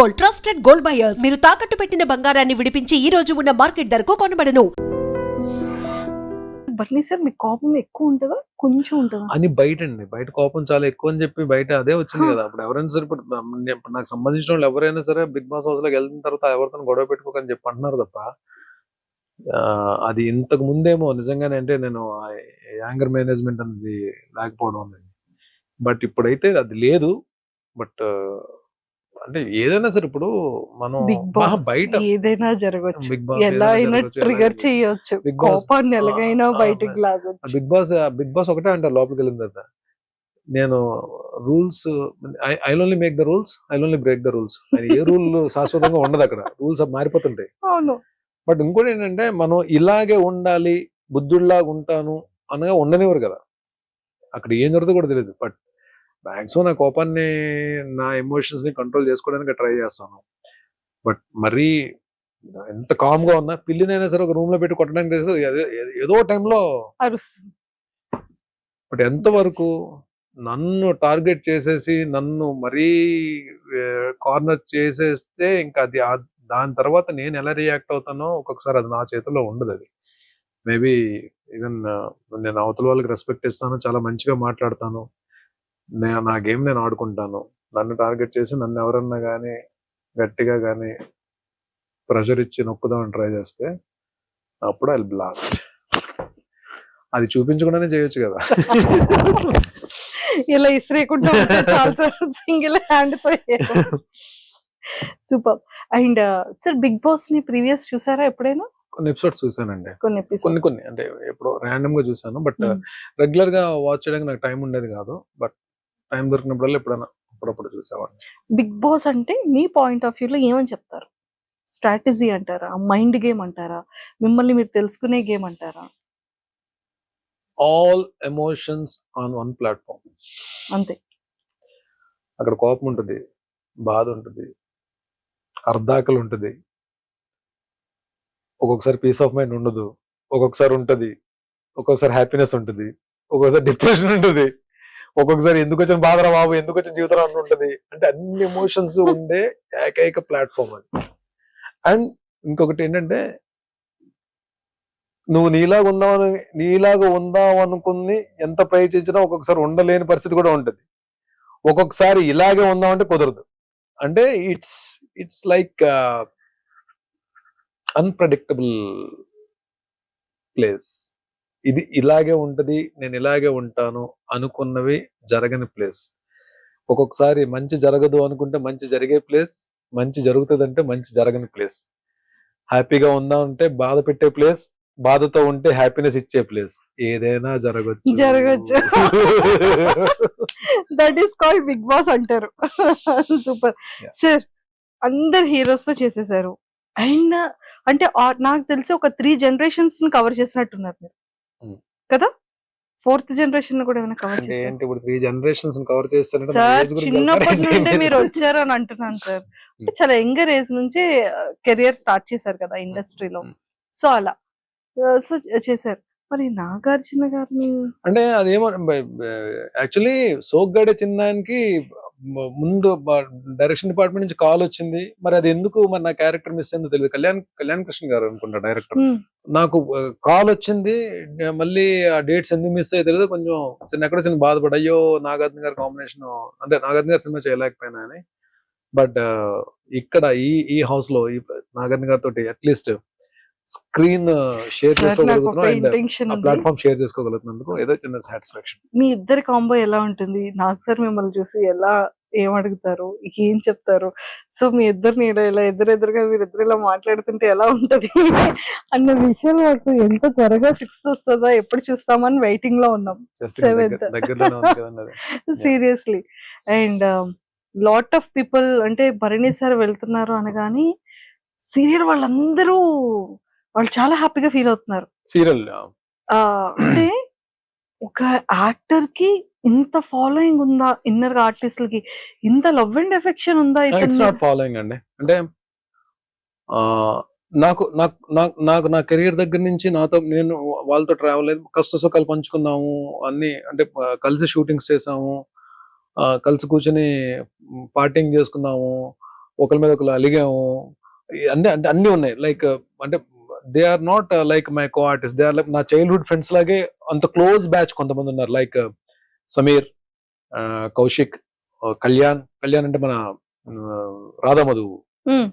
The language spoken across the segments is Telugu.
Gold trusted gold buyers. మీరు తాకట్టు పెట్టిన బంగారాన్ని విడిపించి ఈ రోజు ఉన్న మార్కెట్ ధరకు కొనబడను. బట్నీ సార్ మీకు కోపం ఎక్కువ ఉంటుందా? కొంచెం ఉంటుందా? అని బయట అండి బయట కోపం చాలా ఎక్కువ అని చెప్పి బయట అదే వచ్చింది. కదా. అప్పుడు ఎవరైనా సరే ఇప్పుడు నాకు సంబంధించిన వాళ్ళు ఎవరైనా సరే బిగ్ బాస్ హౌస్లోకి వెళ్ళిన తర్వాత ఎవరితో గొడవ పెట్టుకోకని చెప్పి అంటున్నారు తప్ప అది ఇంతకు ముందేమో నిజంగానే అంటే నేను యాంగర్ మేనేజ్మెంట్ అనేది లేకపోవడం బట్ ఇప్పుడైతే అది లేదు. బట్ అంటే ఏదైనా సరే ఇప్పుడు మనం బిగ్ మహా బాస్ బయట ఏదైనా జరగచ్చు. బిగ్ బాస్ ఎలా అయినా ట్రిగర్ చేయొచ్చు. కోపాన్ని ఎలాగైనా బయటికి లాగొచ్చు. బిగ్ బాస్ బిగ్ బాస్ ఒకటే అంటారు లోపలికి వెళ్ళిన తర్వాత. నేను rules I only make the rules I only break the rules. A rule శాశ్వతంగా ఉండదు అక్కడ. రూల్స్ మారిపోతుంటాయి. అవును. బట్ ఇంకోటి ఏంటంటే మనం ఇలాగే ఉండాలి బుద్ధుడిలాగా ఉంటాను అనగా ఉండనివ్వరు కదా. అక్కడ ఏం జరుగుతుందో కూడా తెలియదు. బట్ మ్యాక్సిమం నా కోపాన్ని నా ఎమోషన్స్ని కంట్రోల్ చేసుకోవడానికి ట్రై చేస్తాను. బట్ మరీ ఎంత కామ్గా ఉన్నా పిల్లినైనా సరే ఒక రూమ్లో పెట్టి కొట్టడానికి తెలుస్తుంది ఏదో- టైంలో బట్ ఎంతవరకు నన్ను టార్గెట్ చేసేసి నన్ను మరీ కార్నర్ చేసేస్తే ఇంకా అది దాని తర్వాత నేను ఎలా రియాక్ట్ అవుతానో ఒక్కొక్కసారి అది నా చేతిలో ఉండదు అది. మేబీ ఈవెన్ నేను అవతల వాళ్ళకి రెస్పెక్ట్ ఇస్తాను చాలా మంచిగా మాట్లాడతాను. నే- గేమ్ నేను ఆడుకుంటాను. నన్ను టార్గెట్ చేసి నన్ను ఎవరన్నా కానీ గట్టిగా కానీ ప్రెషర్ ఇచ్చి నొక్కుదామని ట్రై చేస్తే అప్పుడు ఐ బ్లాస్ట్. అది చూపించకుండానే చేయొచ్చు కదా. ఇలా ఇసిరేయకుండా సింగిల్ హ్యాండ్తో సూపర్. అండ్ సార్ బిగ్ బాస్ని ప్రీవియస్ చూసారా ఎప్పుడైనా? కొన్ని ఎపిసోడ్స్ చూసానండి. కొన్ని కొన్ని అంటే ఎప్పుడో ర్యాండమ్గా చూసాను. బట్. రెగ్యులర్గా వాచ్ చేయడానికి నాకు టైం ఉండేది కాదు. బట్ టైం దొరికినప్పుడల్లా ఎప్పుడైనా అప్పుడప్పుడు చూసేవాడిని. బిగ్ బాస్ అంటే మీ పాయింట్ ఆఫ్ వ్యూలో ఏమని చెప్తారు? స్ట్రాటజీ అంటారా? మైండ్ గేమ్ అంటారా? మిమ్మల్ని మీరు తెలుసుకునే గేమ్ అంటారా? All emotions on one platform అంతే. అక్కడ కోపం ఉంటుంది బాధ ఉంటుంది అర్ధాకలు ఉంటుంది. ఒక్కొక్కసారి పీస్ ఆఫ్ మైండ్ ఉండదు ఒక్కొక్కసారి ఉంటది ఒక్కొక్కసారి హ్యాపీనెస్ ఉంటుంది ఒక్కొక్కసారి డిప్రెషన్ ఉంటుంది. ఒక్కొక్కసారి ఎందుకు వచ్చిన బాధరా బాబు ఎందుకు వచ్చిన జీవితం అంటుంటది అంటే అన్ని ఎమోషన్స్ ఉండే ఏకైక ప్లాట్ఫామ్ అది. అండ్ ఇంకొకటి ఏంటంటే నువ్వు నీలాగా ఉందామని నీలాగా ఉందాం అనుకుని ఎంత ప్రయత్నించినా ఒక్కొక్కసారి ఉండలేని పరిస్థితి కూడా ఉంటుంది. ఒక్కొక్కసారి ఇలాగే ఉందామంటే కుదరదు. అంటే it's it's like unpredictable place ఇది ఇలాగే ఉంటది నేను ఇలాగే ఉంటాను అనుకున్నవి జరగని ప్లేస్. ఒక్కొక్కసారి మంచి జరగదు అనుకుంటే మంచి జరిగే ప్లేస్ మంచి జరుగుతుంది అంటే మంచి జరగని ప్లేస్. హ్యాపీగా ఉందాం అంటే బాధ పెట్టే ప్లేస్ బాధతో ఉంటే హ్యాపీనెస్ ఇచ్చే ప్లేస్. ఏదైనా జరగచ్చు. జరగచ్చు. That is called Bigg Boss అంటారు. సూపర్. సార్ అందరు హీరోస్తో చేసేసారు. అండ్ అంటే నాకు తెలిసి ఒక త్రీ జనరేషన్స్ని కవర్ చేసినట్టున్నారు మీరు. కదా? ఫోర్త్ జనరేషన్ కూడా ఏమైనా కవర్ చేశారు? ఇప్పుడు త్రీ జనరేషన్స్ కవర్ చేస్తారంటే సార్ చిన్నప్పటి నుండే? మీరు వచ్చారు అని అంటున్నాను సార్. అంటే చాలా యంగర్ ఏజ్ నుంచి కెరియర్ స్టార్ట్ చేశారు కదా ఇండస్ట్రీలో. సో అలా సో చేశారు. మరి నాగార్జున గారిని అంటే అదేమో యాక్చువల్లీ సోగ్గాడే చిన్నానికి ముందు డైరెక్షన్ డిపార్ట్మెంట్ నుంచి కాల్ వచ్చింది. మరి అది ఎందుకు మరి నా క్యారెక్టర్ మిస్ అయిందో తెలియదు. కళ్యాణ్ కళ్యాణ్ కృష్ణ గారు అనుకుంటా డైరెక్టర్. నాకు కాల్ వచ్చింది. మళ్ళీ ఆ డేట్స్ ఎందుకు మిస్ అయ్యో తెలియదు. కొంచెం చిన్న ఎక్కడో చిన్న బాధపడి అయ్యో నాగార్జున గారి కాంబినేషన్ అంటే నాగార్జున గారి సినిమా చేయలేకపోయినా అని. బట్ ఇక్కడ ఈ ఈ హౌస్లో ఈ నాగార్జున గారితో అట్లీస్ట్ స్క్రీన్ షేర్ చేసుకోగలుగుతున్నాం ప్లాట్ఫామ్ షేర్ చేసుకోగలుగుతున్నందుకు ఏదో చిన్న సాటిస్ఫాక్షన్ మీ ఇద్దరి కాంబో ఎలా ఉంటుంది? నాకు సార్ మిమ్మల్ని చూసి ఎలా ఏం అడుగుతారు? ఏం చెప్తారు? సో మీ ఇద్దరిని ఇలా ఇలా ఎదురెదురుగా మీరిద్దరు ఇలా మాట్లాడుతుంటే ఎలా ఉంటది? అన్న విషయం నాకు ఎంత త్వరగా సిక్స్త్ వస్తుందా ఎప్పుడు చూస్తామని వెయిటింగ్లో ఉన్నాం. అది seriously and lot of people అంటే భరణి సార్ వెళ్తున్నారు అనగాని సీరియల్ వాళ్ళందరూ వాళ్ళు చాలా హ్యాపీగా ఫీల్ అవుతున్నారు. సీరియల్ అంటే ఒక యాక్టర్కి ఇంత ఫాలోయింగ్ ఉందా? ఇన్నర్ ఆర్టిస్టులకి ఇంత లవ్ అండ్ ఎఫెక్షన్ ఉందా ఫాలోయింగ్ అండి. అంటే నాకు నాకు నాకు నా కెరీర్ దగ్గర నుంచి నాతో నేను వాళ్ళతో ట్రావెల్ అయ్యి కష్ట సుఖాలు పంచుకున్నాము. అన్ని అంటే కలిసి షూటింగ్స్ చేసాము. కలిసి కూర్చొని పార్టింగ్ చేసుకున్నాము. ఒకరి మీద ఒకరు అలిగాము. అన్ని అంటే అన్ని ఉన్నాయి. లైక్ అంటే they are not like my co artist they are like నా చైల్డ్హుడ్ ఫ్రెండ్స్ లాగే అంత క్లోజ్ బ్యాచ్ కొంతమంది ఉన్నారు. లైక్ సమీర్ కౌశిక్ కళ్యాణ్ కళ్యాణ్ అంటే మన రాధామధు.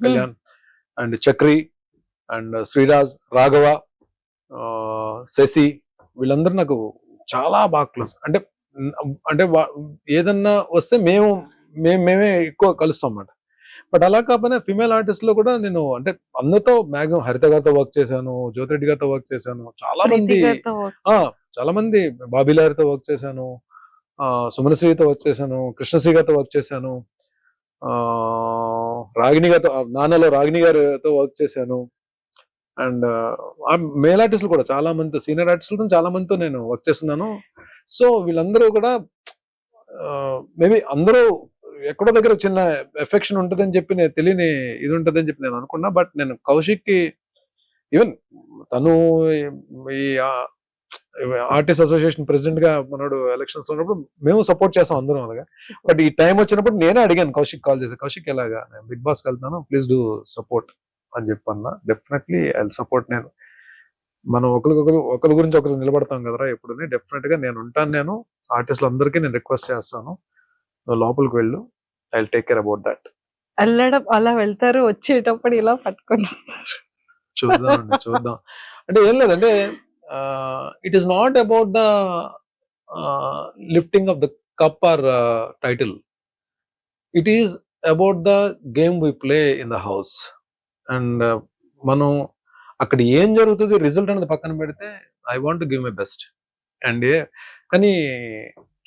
కళ్యాణ్ అండ్ చక్రి అండ్ శ్రీరాజ్ రాఘవ శశి వీళ్ళందరూ నాకు చాలా బాగా క్లోజ్ అంటే అంటే ఏదన్నా వస్తే మేము మేము మేమే ఎక్కువ కలుస్తాం అన్నమాట. బట్ అలా కాకపోయినా ఫిమేల్ ఆర్టిస్ట్లో కూడా నేను అంటే అందరితో మాక్సిమం హరిత గారితో వర్క్ చేశాను జ్యోతిరెడ్డి గారితో వర్క్ చేశాను. చాలా మంది చాలా మంది బాబీలారితో వర్క్ చేశాను ఆ సుమనశ్రీతో వర్క్ చేశాను కృష్ణశ్రీ గారితో వర్క్ చేశాను ఆ రాగిణి గారితో నాన్నలో రాగిణి గారితో వర్క్ చేశాను. అండ్ మేల్ ఆర్టిస్టులు కూడా చాలా మందితో సీనియర్ ఆర్టిస్టులతో చాలా మందితో నేను వర్క్ చేస్తున్నాను. సో వీళ్ళందరూ కూడా మేబీ అందరూ ఎక్కడో దగ్గర చిన్న ఎఫెక్షన్ ఉంటుందని చెప్పి నేను తెలియని ఇది ఉంటుందని చెప్పి నేను అనుకున్నా. బట్ నేను కౌశిక్కి ఈవెన్ తను ఈ ఆర్టిస్ట్ అసోసియేషన్ ప్రెసిడెంట్గా మనోడు ఎలక్షన్స్ ఉన్నప్పుడు మేము సపోర్ట్ చేస్తాం అందరం అలాగా. బట్ ఈ టైం వచ్చినప్పుడు నేనే అడిగాను కౌశిక్ కాల్ చేసి కౌశిక్ ఎలాగా? నేను బిగ్ బాస్ వెళ్తాను ప్లీజ్ డూ సపోర్ట్ అని చెప్పన్నా. డెఫినెట్లీ ఐ సపోర్ట్ నేను. మనం ఒకరికొకరు ఒకరి గురించి ఒకరు నిలబడతాం కదరా ఎప్పుడని. డెఫినెట్గా నేను ఉంటాను నేను. ఆర్టిస్టులు అందరికీ నేను రిక్వెస్ట్ చేస్తాను. నువ్వు లోపలికి వెళ్ళు. I take care about that. వెళ్ళడం అలా వెళ్తారు వచ్చేటప్పుడు ఇలా పట్టుకొని వస్తారు. చూద్దాం చూద్దాం. అంటే ఏం లేదంటే it is not about the lifting of the cup or title it is about the game we play in the house and మనం అక్కడ ఏం జరుగుతుంది రిజల్ట్ అనేది పక్కన పెడితే I want give my best and కానీ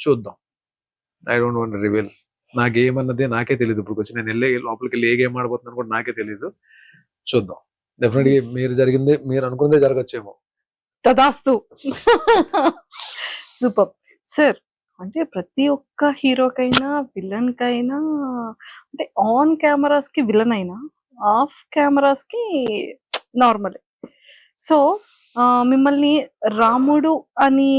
చూద్దాం. ఐ డోంట్ వాంట్ రివీల్ నా గేమ్ అన్నది నాకే తెలియదు ఇప్పుడు వచ్చి నేను వెళ్ళే లోపలికి వెళ్ళి ఏ గేమ్ ఆడబోతున్నాను కూడా నాకే తెలియదు చూద్దాం. డెఫినెట్గా. మీరు జరిగింది మీరు అనుకున్నదే జరగచ్చేమో. తదాస్తు. సూపర్ సార్ అంటే ప్రతి ఒక్క హీరోకైనా విలన్ కైనా అంటే ఆన్ కెమెరాస్కి విలన్ అయినా ఆఫ్ కెమెరాస్కి నార్మల్ సో మిమ్మల్ని రాముడు అని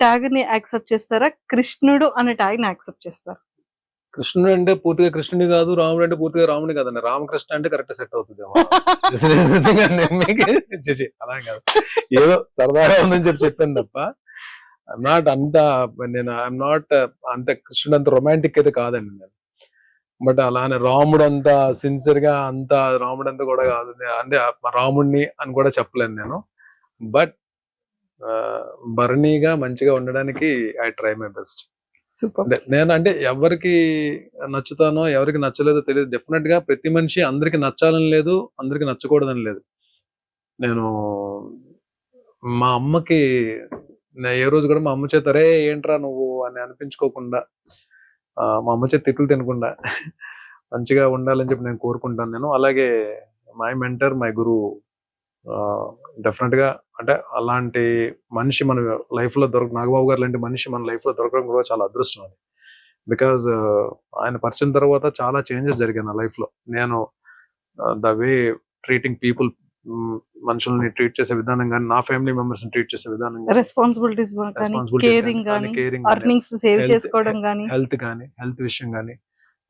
ట్యాగ్ని యాక్సెప్ట్ చేస్తారా? కృష్ణుడు అనే ట్యాగ్ని యాక్సెప్ట్ చేస్తారా? కృష్ణుడు అంటే పూర్తిగా కృష్ణుడి కాదు రాముడు అంటే పూర్తిగా రాముడి కాదండి. రామకృష్ణ అంటే కరెక్ట్ సెట్ అవుతుంది అలా కాదు. ఏదో సరదాగా ఉందని చెప్పి చెప్పాను తప్ప నాట్ అంత నేను ఐఎమ్ నాట్ uh, అంత కృష్ణుడు అంత రొమాంటిక్ అయితే కాదండి నేను. బట్ అలానే రాముడు అంత సిన్సియర్గా అంత రాముడు అంత కూడా కాదు. అంటే రాముడిని అని కూడా చెప్పలేను నేను. బట్ బర్నీగా మంచిగా ఉండడానికి ఐ ట్రై మై బెస్ట్. నేను అంటే ఎవరికి నచ్చుతానో ఎవరికి నచ్చలేదో తెలియదు. డెఫినెట్గా ప్రతి మనిషి అందరికి నచ్చాలని లేదు అందరికి నచ్చకూడదని లేదు. నేను మా అమ్మకి ఏ రోజు కూడా మా అమ్మ చేత రే ఏంట్రా నువ్వు? అని అనిపించుకోకుండా మా అమ్మ చేత తిట్లు తినకుండా మంచిగా ఉండాలని చెప్పి నేను కోరుకుంటాను నేను. అలాగే మై మెంటర్ మై గురు డెఫినెట్గా అంటే అలాంటి మనిషి మన లైఫ్లో దొరక నాగబాబు గారు లాంటి మనిషి మన లైఫ్లో దొరకడం కూడా చాలా అదృష్టం అది. బికాజ్ ఆయన పరిచయం తర్వాత చాలా చేంజెస్ జరిగాయి నా లైఫ్లో నేను ద వే ట్రీటింగ్ పీపుల్ మనుషుల్ని ట్రీట్ చేసే విధానం కానీ నా ఫ్యామిలీ మెంబర్స్ ట్రీట్ చేసే విధానం రెస్పాన్సిబిలిటీస్ కేరింగ్ కానీ కేరింగ్ అర్నింగ్స్ సేవ్ Health- చేసుకోవడం కానీ. హెల్త్ కానీ హెల్త్ విషయం కానీ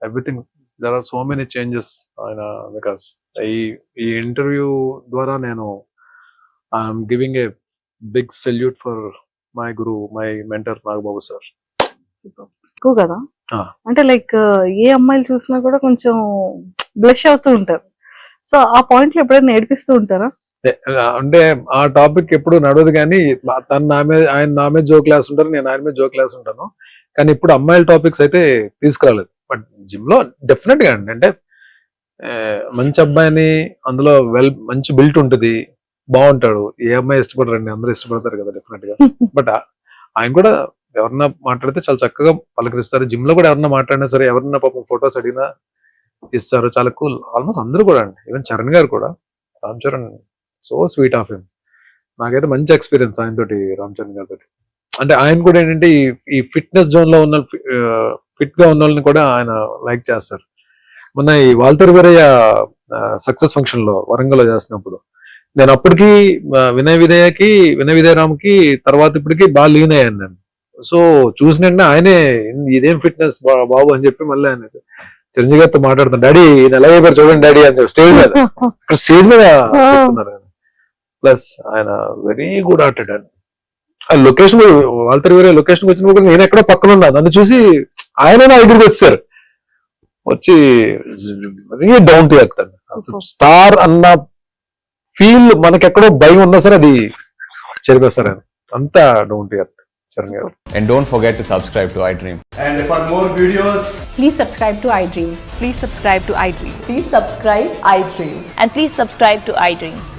everything there are so many changes ఆయన బికాస్ ఈ ఈ ఇంటర్వ్యూ ద్వారా నేను I'm giving a big salute for my guru my mentor Nagababu sir. ఎక్కువ కదా. అంటే లైక్ ఏ అమ్మాయిలు చూసినా కూడా కొంచెం బ్లష్ అవుతూ ఉంటారు సో ఆ పాయింట్లో ఎప్పుడైనా నేర్పిస్తూ ఉంటారా అంటే ఆ టాపిక్ ఎప్పుడు నడవదు కానీ తను నా మీద ఆయన నా మీద జో క్లాస్ ఉంటారు నేను ఆయన మీద జో క్లాస్ ఉంటాను. కానీ ఇప్పుడు అమ్మాయిల టాపిక్స్ అయితే తీసుకురాలేదు. బట్ జిమ్లో డెఫినెట్గా అండి. అంటే మంచి అబ్బాయిని అందులో వెల్ మంచి బిల్ట్ ఉంటుంది బాగుంటాడు. ఏ అమ్మాయి ఇష్టపడరండి అందరూ ఇష్టపడతారు కదా డెఫినెట్గా. బట్ ఆయన కూడా ఎవరన్నా మాట్లాడితే చాలా చక్కగా పలకరిస్తారు. జిమ్లో కూడా ఎవరన్నా మాట్లాడినా సరే ఎవరన్నా పాపం ఫొటోస్ అడిగినా ఇస్తారు. చాలా కూల్ ఆల్మోస్ట్ అందరూ కూడా అండి. ఈవెన్ చరణ్ గారు కూడా. Ram Charan so sweet of him నాకైతే మంచి ఎక్స్పీరియన్స్ ఆయన తోటి రామ్ చరణ్ గారితో అంటే ఆయన కూడా ఏంటంటే ఈ ఈ ఫిట్నెస్ జోన్లో ఉన్న ఫిట్గా ఉన్న వాళ్ళని కూడా ఆయన లైక్ చేస్తారు. మొన్న ఈ వాల్తర్ వీరయ్య సక్సెస్ ఫంక్షన్లో వరంగల్లో చేస్తున్నప్పుడు నేను అప్పటికి వినయ్ విదయకి వినయ్ విదయ రామ్కి తర్వాత ఇప్పటికి బాగా లీన్ అయ్యాను నేను. సో చూసిన ఆయనే ఇదేం ఫిట్నెస్ బాబు అని చెప్పి మళ్ళీ ఆయన చిరంజీవి గారితో మాట్లాడుతాను డాడీ ఈయన ఎలా అయిపోయారు చూడండి డాడీ అని చెప్పి స్టేజ్ మీద ఇక్కడ స్టేజ్ మీద చెప్తున్నారు ప్లస్ ఆయన వెరీ గుడ్ ఆర్టెడ్ అండి ఆ లొకేషన్ వాళ్ళతో వేరే లొకేషన్ వచ్చినప్పుడు కూడా నేను ఎక్కడో పక్కన ఉన్నా నన్ను చూసి ఆయన నా దగ్గరికి వచ్చారు వచ్చి very down to earth. Star అన్న ఫీల్ మనకెక్కడో భయం ఉన్నా సరే అది చెరిపేస్తారు ఆయన అంతా down to earth And don't forget to subscribe to iDream. And for more videos, Please subscribe to iDream. Please subscribe to iDream. Please subscribe iDream. And please subscribe to iDream.